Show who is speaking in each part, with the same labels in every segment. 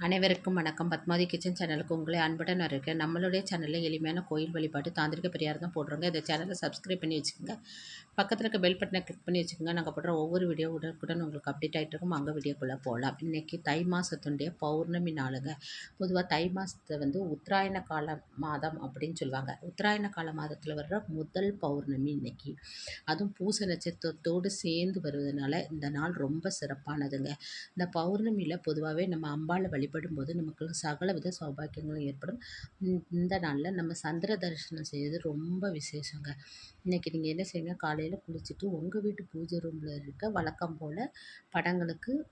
Speaker 1: அனைவருக்கும் வணக்கம். பத்மாவதி கிச்சன் சேனலுக்கு உங்களை அன்புடன் இருக்கேன் நம்மளுடைய சேனலில் எளிமையான கோயில் வழிபாடு தாந்திரிக பெரியார் தான் போடுறோங்க இந்த சேனலை சப்ஸ்கிரைப் பண்ணி வச்சுக்கோங்க. பக்கத்தில் இருக்க பெல் பட்டனை கிளிக் பண்ணி வச்சுக்கோங்க. நாங்கள் போடுற ஒவ்வொரு வீடியோ உடனுக்குடன் உங்களுக்கு அப்டேட் ஆகிட்டு இருக்கும். அங்கே வீடியோக்குள்ளே போகலாம் இன்றைக்கி தை மாதத்துடைய பௌர்ணமி நாளுங்க. பொதுவாக தை மாதத்தை வந்து உத்தராயண கால மாதம் அப்படின்னு சொல்லுவாங்க. உத்தராயண கால மாதத்தில் வர்ற முதல் பௌர்ணமி இன்றைக்கி அதுவும் பூச நட்சத்திரத்தோடு சேர்ந்து வருவதனால இந்த நாள் ரொம்ப சிறப்பானதுங்க. இந்த பௌர்ணமியில் பொதுவாகவே நம்ம அம்பாளை வழிபடும்போது நமக்கு சகல வித சௌபாக்கியங்களும் ஏற்படும். இந்த- நாளில் நம்ம சந்திர தரிசனம் செய்வது ரொம்ப விசேஷங்க. இன்றைக்கி நீங்கள் என்ன செய்யுங்க காலையில் குளிச்சுட்டு உங்கள் வீட்டு பூஜை ரூமில் இருக்க வழக்கம் போல் படங்களுக்கு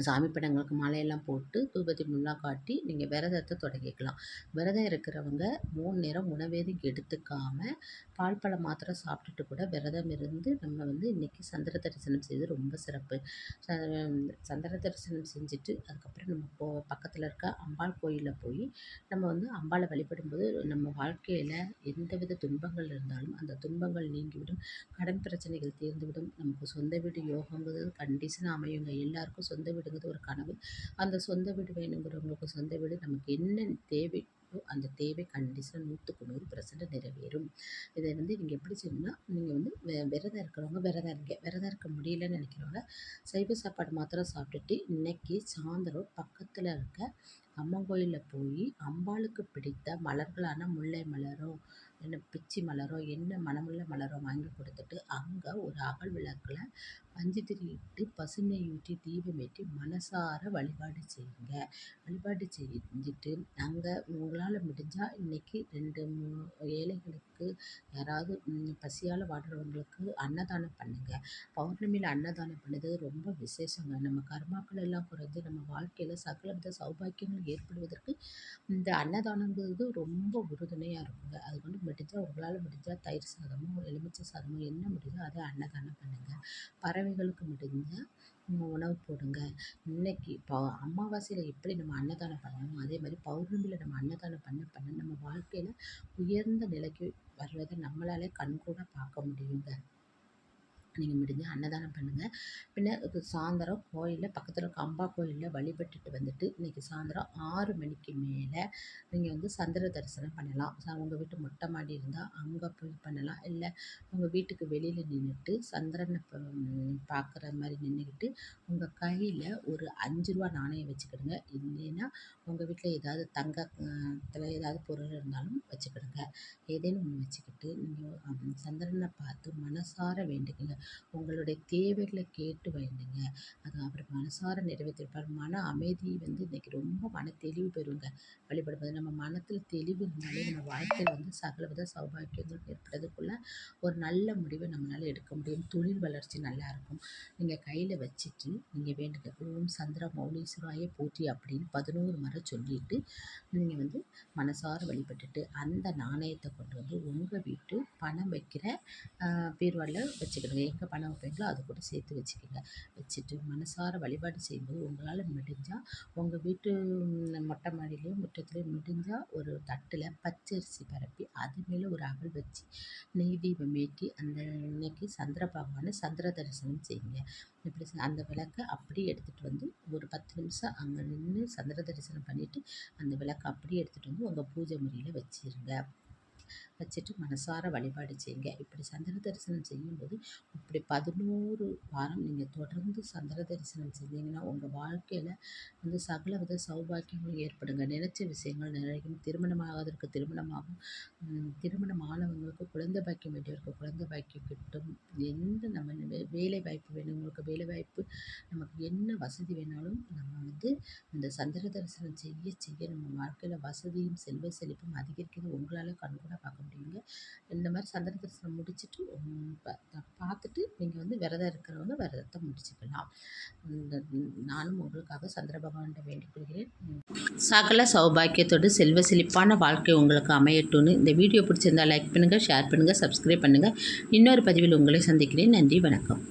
Speaker 1: சாமி படங்களுக்கு மாலையெல்லாம் போட்டு தூபதி முல்லாம் காட்டி நீங்கள் விரதத்தை தொடங்கிக்கலாம். விரதம் இருக்கிறவங்க மூணு நேரம் உணவேது எடுத்துக்காமல் பால் பழம் மாத்திரம் சாப்பிட்டுட்டு கூட விரதம் இருந்து நம்ம வந்து இன்றைக்கி சந்திர தரிசனம் செய்து ரொம்ப சிறப்பு. ச- சந்திர தரிசனம் செஞ்சுட்டு அதுக்கப்புறம் நம்ம போ பக்கத்தில் இருக்க அம்பாள் கோயிலில் போய் நம்ம வந்து அம்பாளை வழிபடும்போது நம்ம வாழ்க்கையில் எந்தவித துன்பங்கள் இருந்தாலும் அந்த துன்பங்கள் நீங்கிவிடும். கடன் பிரச்சனைகள் தீர்ந்துவிடும். நமக்கு சொந்த வீடு யோகங்கிறது கண்டிஷனாக அமையுங்க. எல்லாருக்கும் சொந்த வீடு வீடுங்கிறது ஒரு கனவு. அந்த சொந்த வீடு வேணுங்கிறவங்களுக்கு சொந்த வீடு நமக்கு என்ன தேவையோ அந்த தேவை கண்டிஷனாக நூற்றுக்கு நூறு பர்சன்ட் நிறைவேறும். இதை வந்து நீங்கள் எப்படி செய்யணும்னா நீங்கள் வந்து விரதம் இருக்கிறவங்க விரதம் இருங்க. விரதம் இருக்க முடியலன்னு நினைக்கிறவங்க சைவ சாப்பாடு மாத்திரம் சாப்பிட்டுட்டு இன்னைக்கு சாயந்தரம் பக்கத்தில் இருக்க அம்மன் கோயிலில் போய் அம்பாளுக்கு பிடித்த மலர்களான முல்லை மலரோ என்ன பிச்சி மலரோ என்ன மணமுள்ள மலரோ வாங்கி கொடுத்துட்டு அங்கே ஒரு அகல் விளக்கில் பஞ்சு திரியிட்டு பசுமை ஊற்றி தீபம் ஏற்றி மனசார வழிபாடு செய்யுங்க. வழிபாடு செஞ்சுட்டு அங்கே உங்களால் முடிஞ்சால் இன்றைக்கி ரெண்டு மூணு ஏழைகளுக்கு யாராவது பசியால் வாடுறவங்களுக்கு அன்னதானம் பண்ணுங்கள் பௌர்ணமியில் அன்னதானம் பண்ணது ரொம்ப விசேஷங்க. நம்ம கர்மாக்கள் எல்லாம் குறைஞ்சு நம்ம வாழ்க்கையில் சகலவித சௌபாக்கியங்கள் ஏற்படுவதற்கு இந்த அன்னதானங்கிறது ரொம்ப உறுதுணையாக இருக்குங்க. அது வந்து முடிஞ்சால் உங்களால் முடிஞ்சால் தயிர் சாதமோ எலுமிச்சை சாதமோ என்ன முடியுதோ அதை அன்னதானம் பண்ணுங்கள் பறவைகளுக்கு முடிஞ்சால் உணவு போடுங்க. இன்னைக்கு இப்போ அமாவாசையில் எப்படி நம்ம அன்னதானம் பண்ணணுமோ அதே மாதிரி பௌர்ணமியில் நம்ம அன்னதானம் பண்ண பண்ண நம்ம வாழ்க்கையில் உயர்ந்த நிலைக்கு வர்றதை நம்மளாலே கண்கூட பார்க்க முடியுங்க. நீங்கள் முடிஞ்ச அன்னதானம் பண்ணுங்கள் பின்ன இது சாயந்தரம் கோயிலில் பக்கத்தில் இருக்க அம்பா கோயிலில் வழிபட்டுட்டு வந்துட்டு இன்றைக்கி சாயந்தரம் ஆறு மணிக்கு மேலே நீங்கள் வந்து சந்திர தரிசனம் பண்ணலாம். உங்கள் வீட்டு மொட்டை மாடி இருந்தால் அங்கே போய் பண்ணலாம். இல்லை உங்கள் வீட்டுக்கு வெளியில் நின்றுட்டு சந்திரனை பார்க்குற மாதிரி நின்றுக்கிட்டு உங்கள் கையில் ஒரு அஞ்சு ரூபா நாணயம் வச்சுக்கிடுங்க. இல்லைன்னா உங்கள் வீட்டில் ஏதாவது தங்கத்தில் ஏதாவது பொருள் இருந்தாலும் வச்சுக்கிடுங்க. ஏதேனும் ஒன்று வச்சுக்கிட்டு நீங்கள் சந்திரனை பார்த்து மனசார வேண்டுங்க உங்களுடைய தேவைகளை கேட்டு வேண்டுங்க அது அவர் மனசார நிறைவேற்றிருப்பார். மன அமைதி வந்து இன்னைக்கு ரொம்ப மன தெளிவு பெறுங்க. வழிபடும்போது நம்ம மனத்தில் தெளிவு இருந்தாலே நம்ம வாழ்க்கையில் வந்து சகலவித சௌபாக்கியங்கள் ஏற்படுறதுக்குள்ள ஒரு நல்ல முடிவை நம்மளால் எடுக்க முடியும். தொழில் வளர்ச்சி நல்லா இருக்கும். நீங்கள் கையில் வச்சுட்டு நீங்கள் வேண்டுங்க ஓம் சந்திர மௌலீஸ்வராய போற்றி அப்படின்னு பதினோரு முறை சொல்லிட்டு நீங்கள் வந்து மனசார வழிபட்டுட்டு அந்த நாணயத்தை கொண்டு வந்து உங்கள் வீட்டு பணம் வைக்கிற பீர்வாலில் வச்சுக்கிடுங்க நீங்கள் பணம் வைப்பீங்களோ அது கூட சேர்த்து வச்சுக்கோங்க. வச்சுட்டு மனசார வழிபாடு செய்யும்போது உங்களால் முடிஞ்சால் உங்கள் வீட்டு மொட்டை மாடியிலையும் முற்றத்துலையும் முடிஞ்சால் ஒரு தட்டில் பச்சரிசி பரப்பி அது மேலே ஒரு அகல் வச்சு நெய் தீபம் ஏற்றி அந்த இன்னைக்கு சந்திர பகவானை சந்திர தரிசனம் செய்யுங்க. இப்படி அந்த விளக்கை அப்படியே எடுத்துகிட்டு வந்து ஒரு பத்து நிமிஷம் அங்கே நின்று சந்திர தரிசனம் பண்ணிவிட்டு அந்த விளக்கை அப்படியே எடுத்துகிட்டு வந்து உங்கள் பூஜை முறையில் வச்சிருங்க. வச்சுட்டு மனசார வழிபாடு செய்யுங்க. இப்படி சந்திர தரிசனம் செய்யும்போது இப்படி பதினோரு வாரம் நீங்கள் தொடர்ந்து சந்திர தரிசனம் செஞ்சீங்கன்னா உங்கள் வாழ்க்கையில் வந்து சகல வித சௌபாக்கியங்களும் ஏற்படுங்க. நினைச்ச விஷயங்கள் நிறையும். திருமணமாகாதவருக்கு திருமணமாகும். திருமணம் ஆனவங்களுக்கு குழந்தை பாக்கியம் வேண்டியவருக்கு குழந்தை பாக்கியம் கிட்டும். எந்த நம்ம வேலை வாய்ப்பு வேணுங்களுக்கு வேலை வாய்ப்பு நமக்கு என்ன வசதி வேணாலும் நம்ம வந்து இந்த சந்திர தரிசனம் செய்ய செய்ய நம்ம வாழ்க்கையில் வசதியும் செல்வ செழிப்பும் அதிகரிக்கிறது. உங்களால் கண்கூட பார்க்க முடியுங்க. இந்த மாதிரி சந்திர தரிசனம் முடிச்சுட்டு பார்த்துட்டு நீங்கள் வந்து விரதம் இருக்கிறவங்க விரதத்தை முடிச்சுக்கலாம். நானும் உங்களுக்காக சந்திர பகவான்கிட்ட வேண்டிக் கொள்கிறேன். சகல சௌபாக்கியத்தோடு செல்வ செழிப்பான வாழ்க்கை உங்களுக்கு அமையட்டும்னு இந்த வீடியோ பிடிச்சிருந்தா லைக் பண்ணுங்கள் ஷேர் பண்ணுங்கள் சப்ஸ்கிரைப் பண்ணுங்கள் இன்னொரு பதிவில் உங்களை சந்திக்கிறேன். நன்றி வணக்கம்.